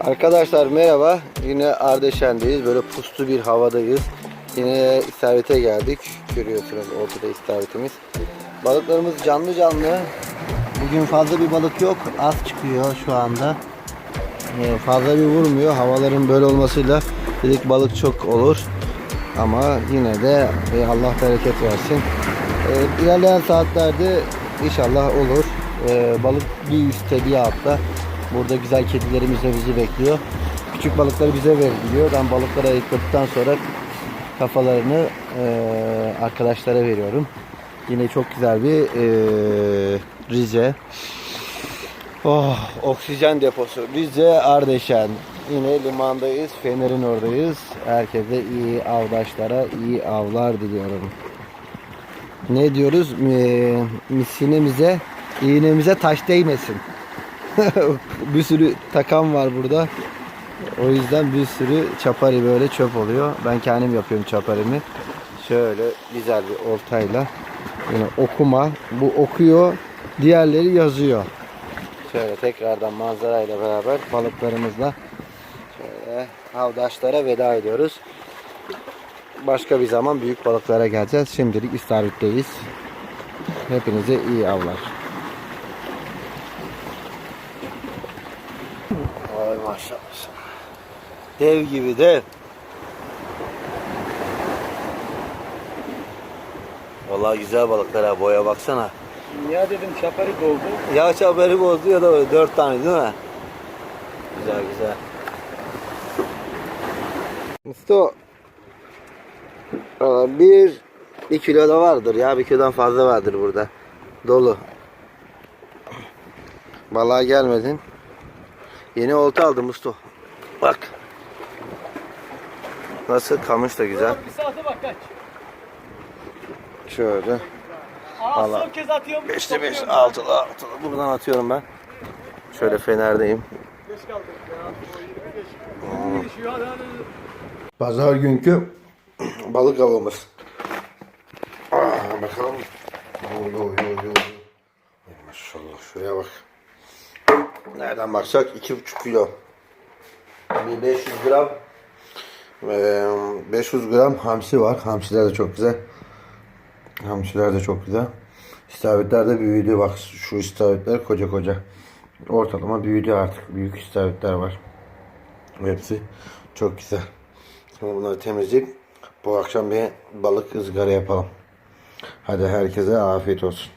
Arkadaşlar merhaba. Yine Ardeşen'deyiz. Böyle puslu bir havadayız. Yine istavete geldik. Görüyorsunuz ortada istavetimiz. Balıklarımız canlı canlı. Bugün fazla bir balık yok. Az çıkıyor şu anda. Ee, Fazla bir vurmuyor. Havaların böyle olmasıyla dedik balık çok olur. Ama yine de e, Allah bereket versin. Ee, ilerleyen saatlerde inşallah olur. Ee, balık bir üstte bir altta. Burada güzel kedilerimiz de bizi bekliyor. Küçük balıkları bize veriliyor. Ben balıkları ayıkladıktan sonra kafalarını e, arkadaşlara veriyorum. Yine çok güzel bir e, Rize. Oh, oksijen deposu. Rize Ardeşen. Yine limandayız. Fener'in oradayız. Herkese iyi avdaşlara iyi avlar diliyorum. Ne diyoruz? E, misinemize, iğnemize taş değmesin. bir sürü takan var burada. O yüzden bir sürü çapari böyle çöp oluyor. Ben kendim yapıyorum çaparimi. Şöyle güzel bir oltayla. Yine okuma. Bu okuyor. Diğerleri yazıyor. Şöyle tekrardan manzarayla beraber balıklarımızla şöyle havdaşlara veda ediyoruz. Başka bir zaman büyük balıklara geleceğiz. Şimdilik istavritteyiz. Hepinize iyi avlar. Vay maşallah. Dev gibi dev. Vallahi güzel balıklar ha. Boya baksana. Ya dedim şaparı doldu. Yağ çapları bozdu ya da böyle dört tane değil mi? Güzel güzel. Musto. Bir, bir kilo da vardır ya. Bir kilodan fazla vardır burada. Dolu. Balığa gelmedin. Yeni olta aldım Musto. Bak. Nasıl? Kamış da güzel. Bir saate bak kaç. Şöyle. Aa Vallahi. son kez atıyorum. 5'te 5, sokuyorum. 6'da 6'da. Buradan atıyorum ben. Şöyle fenerdeyim. Geç kaldık ya. 25. Şu an hani Pazar günkü balık avımız. Aa, bakalım. Oy oy. Ay Maşallah şuraya bak. Nereden baksak 2,5 kilo. Bir 500 gram. eee, 500 gram hamsi var. Hamsiler de çok güzel. Hamsiler de çok güzel. İstavritler de büyüdü. Bak şu istavritler koca koca. Ortalama büyüdü artık. Büyük istavritler var. Hepsi çok güzel. Şimdi bunları temizleyip bu akşam bir balık ızgara yapalım. Hadi herkese afiyet olsun.